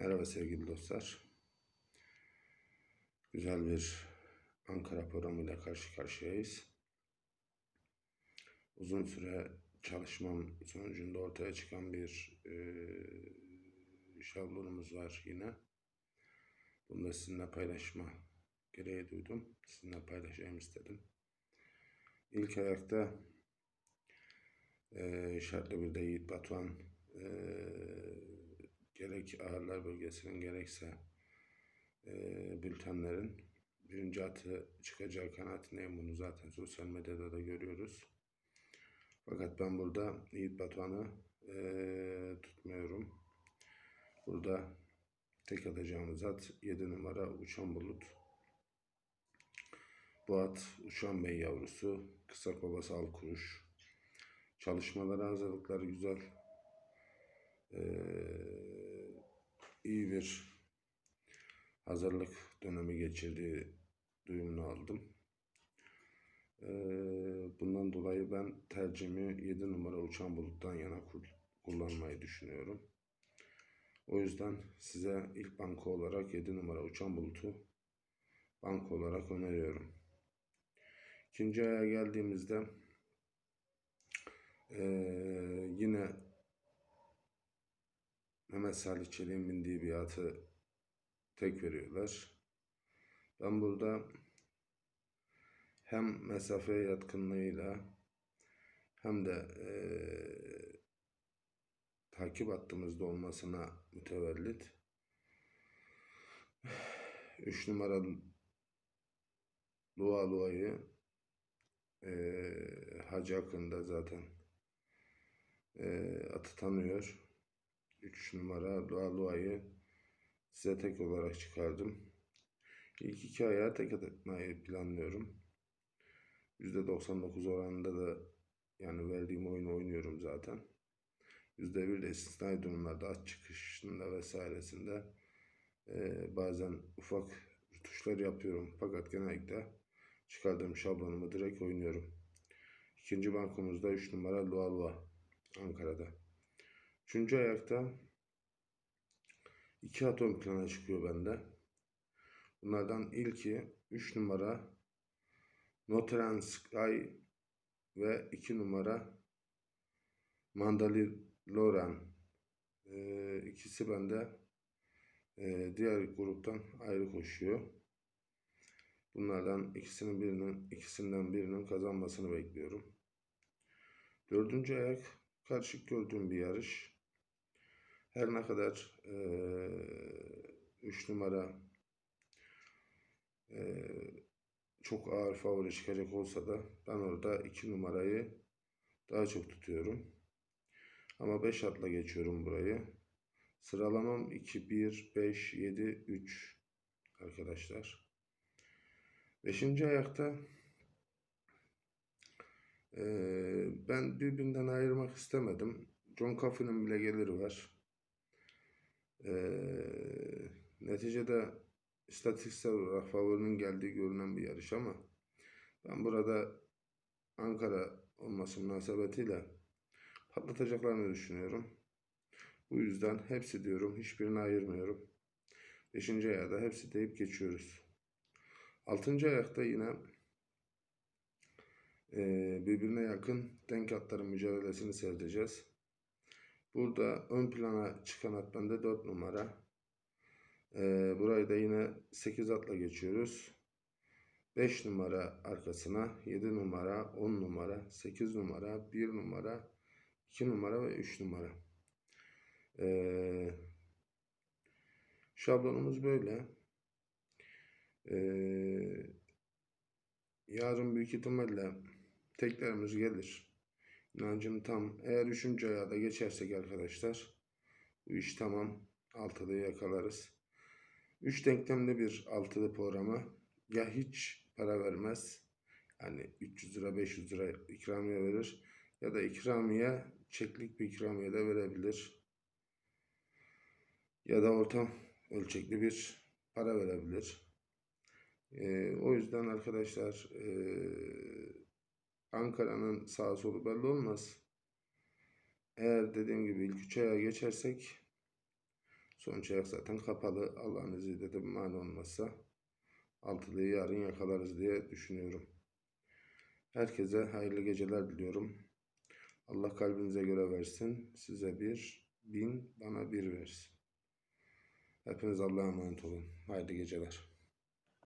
Merhaba sevgili dostlar. Güzel bir Ankara programıyla karşı karşıyayız. Uzun süre çalışmam sonucunda ortaya çıkan bir e, şablonumuz var yine. Bunu da sizinle paylaşma gereği duydum. Sizinle paylaşayım istedim. İlk ayakta e, şartlı bir de Yiğit Batuhan e, gerek ağırlar bölgesinin gerekse e, bültenlerin birinci atı çıkacağı kanaatindeyim. Bunu zaten sosyal medyada da görüyoruz. Fakat ben burada Yiğit Batuhan'ı e, tutmuyorum. Burada tek atacağımız at 7 numara Uçan Bulut. Bu at Uçan Bey yavrusu. Kısak babası al kuruş. Çalışmaları hazırlıkları güzel. Ee, iyi bir hazırlık dönemi geçirdiği duyumunu aldım. Ee, bundan dolayı ben tercihimi 7 numara uçan buluttan yana kul- kullanmayı düşünüyorum. O yüzden size ilk banko olarak 7 numara uçan bulutu banko olarak öneriyorum. İkinci aya geldiğimizde ee, yine Mehmet Salih Çelik'in bindiği bir atı tek veriyorlar. Ben burada hem mesafe yatkınlığıyla hem de eee, takip hattımızda olmasına mütevellit 3 numara Lua Lua'yı eee Hacı Akın'da zaten eee, atı tanıyor. 3 numara Lua Lua'yı size tek olarak çıkardım. İlk iki ayağı tek atmayı planlıyorum. %99 oranında da yani verdiğim oyunu oynuyorum zaten. %1 de istisnai durumlarda at çıkışında vesairesinde eee, bazen ufak tuşlar yapıyorum. Fakat genellikle çıkardığım şablonumu direkt oynuyorum. İkinci bankomuzda 3 numara Lua Lua Ankara'da. Üçüncü ayakta iki at ön plana çıkıyor bende. Bunlardan ilki 3 numara Northern Sky ve 2 numara Mandali Loren. Ee, ikisi bende e, diğer gruptan ayrı koşuyor. Bunlardan ikisinin birinin ikisinden birinin kazanmasını bekliyorum. Dördüncü ayak karışık gördüğüm bir yarış. Her ne kadar 3 numara eee, çok ağır favori çıkacak olsa da ben orada 2 numarayı daha çok tutuyorum. Ama 5 atla geçiyorum burayı. Sıralamam 2, 1, 5, 7, 3 arkadaşlar. Beşinci ayakta eee, ben birbirinden ayırmak istemedim. John Coffey'nin bile geliri var. Eee, neticede istatistiksel olarak favorinin geldiği görünen bir yarış ama ben burada Ankara olması münasebetiyle patlatacaklarını düşünüyorum. Bu yüzden hepsi diyorum, hiçbirini ayırmıyorum. Beşinci ayağı da hepsi deyip geçiyoruz. Altıncı ayakta yine eee, birbirine yakın denk atların mücadelesini seyredeceğiz. Burada ön plana çıkan at bende 4 numara. Ee, burayı da yine 8 atla geçiyoruz. 5 numara arkasına 7 numara, 10 numara, 8 numara, 1 numara, 2 numara ve 3 numara. Ee, şablonumuz böyle. Ee, yarın büyük ihtimalle teklerimiz gelir. İnancım tam. Eğer üçüncü ayağa da geçersek arkadaşlar bu iş tamam. Altıda yakalarız. Üç denklemli bir altılı programa ya hiç para vermez. Yani 300 lira 500 lira ikramiye verir. Ya da ikramiye çeklik bir ikramiye de verebilir. Ya da ortam ölçekli bir para verebilir. Ee, o yüzden arkadaşlar ee, Ankara'nın sağ solu belli olmaz. Eğer dediğim gibi ilk üç aya geçersek Sonuç ayak zaten kapalı. Allah'ın izniyle de mani olmazsa altılıyı yarın yakalarız diye düşünüyorum. Herkese hayırlı geceler diliyorum. Allah kalbinize göre versin. Size bir, bin, bana bir versin. Hepiniz Allah'a emanet olun. Hayırlı geceler.